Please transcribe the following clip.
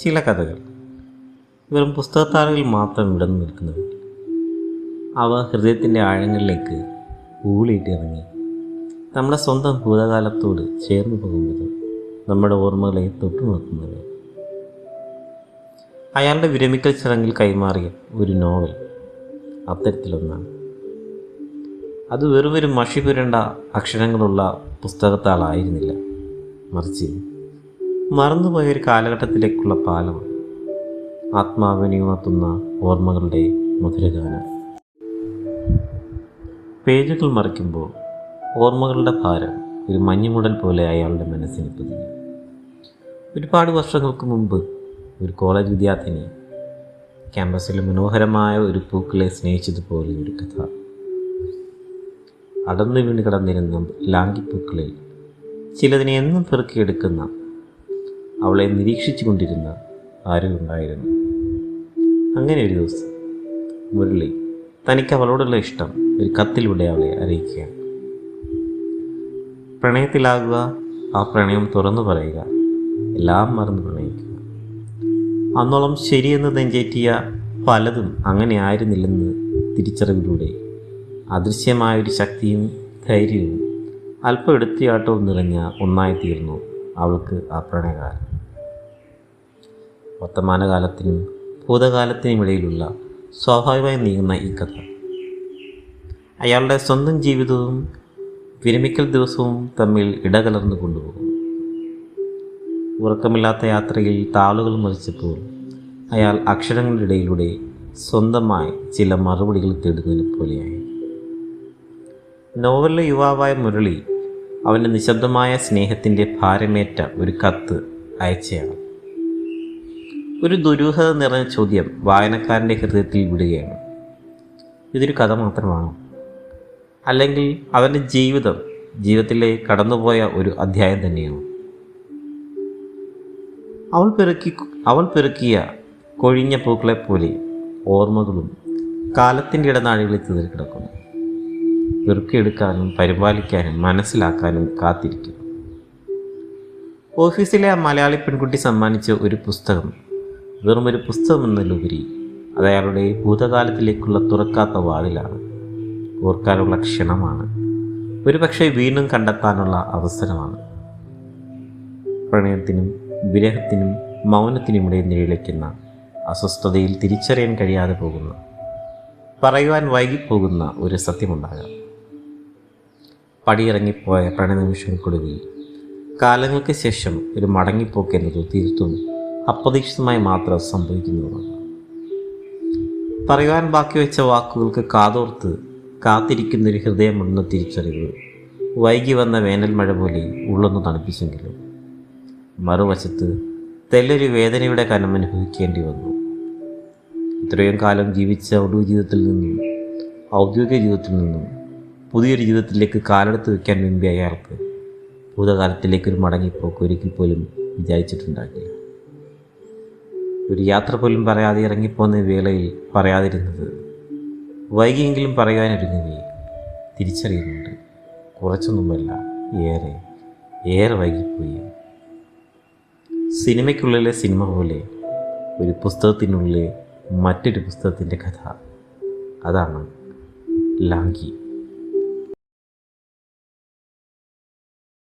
ചില കഥകൾ. വെറും പുസ്തകത്താളുകളിൽ മാത്രം ഇടന്നു നിൽക്കുന്നത് അവ ഹൃദയത്തിന്റെ ആഴങ്ങളിലേക്ക് ഊളിയിട്ടിറങ്ങി. നമ്മുടെ സ്വന്തം ഭൂതകാലത്തോട് ചേർന്ന് പോകുന്നത് നമ്മുടെ ഓർമ്മകളെ തൊട്ടു നോക്കുന്നത് അയാളുടെ വിരമിക്കൽ ചടങ്ങിൽ കൈമാറിയ ഒരു നോവൽ അത്തരത്തിലൊന്നാണ്. അത് വെറും ഒരു മഷി പുരണ്ട അക്ഷരങ്ങളുള്ള പുസ്തകത്താളായിരുന്നില്ല. മറിച്ച് മറന്നുപോയ ഒരു കാലഘട്ടത്തിലേക്കുള്ള പാലം. ആത്മാവിനെ ഉണർത്തുന്ന ഓർമ്മകളുടെ മധുരഗാനം. പേജുകൾ മറിക്കുമ്പോൾ ഓർമ്മകളുടെ ഭാരം ഒരു മഞ്ഞുമുടൽ പോലെ അയാളുടെ മനസ്സിന് പതിഞ്ഞു. ഒരുപാട് വർഷങ്ങൾക്ക് മുമ്പ് ഒരു കോളേജ് വിദ്യാർത്ഥിനി ക്യാമ്പസിൽ മനോഹരമായ ഒരു പൂക്കളെ സ്നേഹിച്ചതുപോലെ ഒരു കഥ. അടർന്നു വീണ് കിടന്നിരുന്ന ലാങ്കിപ്പൂക്കളിൽ ചിലതിനെ എന്നും പെറുക്കിയെടുക്കുന്ന അവളെ നിരീക്ഷിച്ചു കൊണ്ടിരുന്ന ആരും ഉണ്ടായിരുന്നു അങ്ങനെ ഒരു ദിവസം മുരളി തനിക്ക് അവളോടുള്ള ഇഷ്ടം ഒരു കത്തിലൂടെ അവളെ അറിയിക്കുകയാണ്. പ്രണയത്തിലാകുക ആ പ്രണയം തുറന്നു പറയുക എല്ലാം മറന്ന് പ്രണയിക്കുക. അന്നോളം ശരിയെന്ന് നെഞ്ചേറ്റിയ പലതും അങ്ങനെ ആയിരുന്നില്ലെന്ന് തിരിച്ചറിവിലൂടെ അദൃശ്യമായൊരു ശക്തിയും ധൈര്യവും അല്പം എടുത്തിയാട്ടവും നിറഞ്ഞ ഒന്നായിത്തീർന്നു അവൾക്ക് ആ പ്രണയകാലം. വർത്തമാനകാലത്തിനും ഭൂതകാലത്തിനും ഇടയിലുള്ള സ്വാഭാവികമായി നീങ്ങുന്ന ഈ കഥ. അയാളുടെ സ്വന്തം ജീവിതവും വിരമിക്കൽ ദിവസവും തമ്മിൽ ഇടകലർന്നു കൊണ്ടുപോകും. ഉറക്കമില്ലാത്ത യാത്രയിൽ താളുകൾ മറിച്ചപ്പോൾ അയാൾ അക്ഷരങ്ങളുടെ ഇടയിലൂടെ സ്വന്തമായി ചില മറുപടികൾ തേടുന്നതിനെ പോലെയായി. നോവലിലെ യുവാവായ മുരളി അവന്റെ നിശബ്ദമായ സ്നേഹത്തിന്റെ ഭാരമേറ്റ ഒരു കത്ത് അയച്ചയാണ് ഒരു ദുരൂഹത നിറഞ്ഞ ചോദ്യം വായനക്കാരന്റെ ഹൃദയത്തിൽ വിടുകയാണ്. ഇതൊരു കഥ മാത്രമാണോ. അല്ലെങ്കിൽ അവന്റെ ജീവിതം ജീവിതത്തിലെ കടന്നുപോയ ഒരു അധ്യായം തന്നെയാണ്. അവൾ പെറുക്കി അവൾ പെറുക്കിയ കൊഴിഞ്ഞ പൂക്കളെ പോലെ ഓർമ്മകളും കാലത്തിന്റെ ഇടനാഴികളിൽ ചിതറി കിടക്കുന്നു പെറുക്കിയെടുക്കാനും പരിപാലിക്കാനും മനസ്സിലാക്കാനും കാത്തിരിക്കുന്നു. ഓഫീസിലെ ആ മലയാളി പെൺകുട്ടി സമ്മാനിച്ച ഒരു പുസ്തകം വെറും ഒരു പുസ്തകം എന്നതിലുപരി അത് അയാളുടെ ഭൂതകാലത്തിലേക്കുള്ള തുറക്കാത്ത വാതിലാണ്. ഓർക്കാനുള്ള ക്ഷണമാണ്. ഒരുപക്ഷെ വീണ്ടും കണ്ടെത്താനുള്ള അവസരമാണ്. പ്രണയത്തിനും വിരഹത്തിനും മൗനത്തിനുമിടെ നിഴലിക്കുന്ന അസ്വസ്ഥതയിൽ തിരിച്ചറിയാൻ കഴിയാതെ പോകുന്ന പറയുവാൻ വൈകിപ്പോകുന്ന ഒരു സത്യമുണ്ടാകാം. പടിയിറങ്ങിപ്പോയ പ്രണയനിമിഷങ്ങൾക്കൊടുവിൽ കാലങ്ങൾക്ക് ശേഷം ഒരു മടങ്ങിപ്പോക്ക് എന്നത് തീർത്തും അപ്രതീക്ഷിതമായി മാത്രം സംഭവിക്കുന്നതാണ് പറയുവാൻ ബാക്കി വെച്ച വാക്കുകൾക്ക് കാതോർത്ത് കാത്തിരിക്കുന്ന ഒരു ഹൃദയമുണ്ടെന്ന തിരിച്ചറിവ്. വൈകി വന്ന വേനൽ മഴ പോലെ ഉള്ളൊന്ന് തണുപ്പിച്ചെങ്കിലും മറുവശത്ത് തെല്ലൊരു വേദനയുടെ കനം അനുഭവിക്കേണ്ടി വന്നു. ഇത്രയും കാലം ജീവിച്ച ഒടുവ് ജീവിതത്തിൽ നിന്നും ഔദ്യോഗിക ജീവിതത്തിൽ നിന്നും പുതിയൊരു ജീവിതത്തിലേക്ക് കാലെടുത്ത് വയ്ക്കാൻ വേണ്ടി അയാൾക്ക് ഭൂതകാലത്തിലേക്കൊരു മടങ്ങിപ്പോക്ക് ഒരിക്കൽ പോലും വിചാരിച്ചിട്ടുണ്ടാകില്ല ഒരു യാത്ര പോലും പറയാതെ ഇറങ്ങിപ്പോന്ന വേളയിൽ പറയാതിരുന്നത് വൈകിയെങ്കിലും പറയാനൊരുങ്ങുകയെ തിരിച്ചറിയുന്നുണ്ട്. കുറച്ചൊന്നുമല്ല ഏറെ ഏറെ വൈകിപ്പോയി. സിനിമയ്ക്കുള്ളിലെ സിനിമ പോലെ ഒരു പുസ്തകത്തിനുള്ളിലെ മറ്റൊരു പുസ്തകത്തിന്റെ കഥ. അതാണ് ലാങ്കി.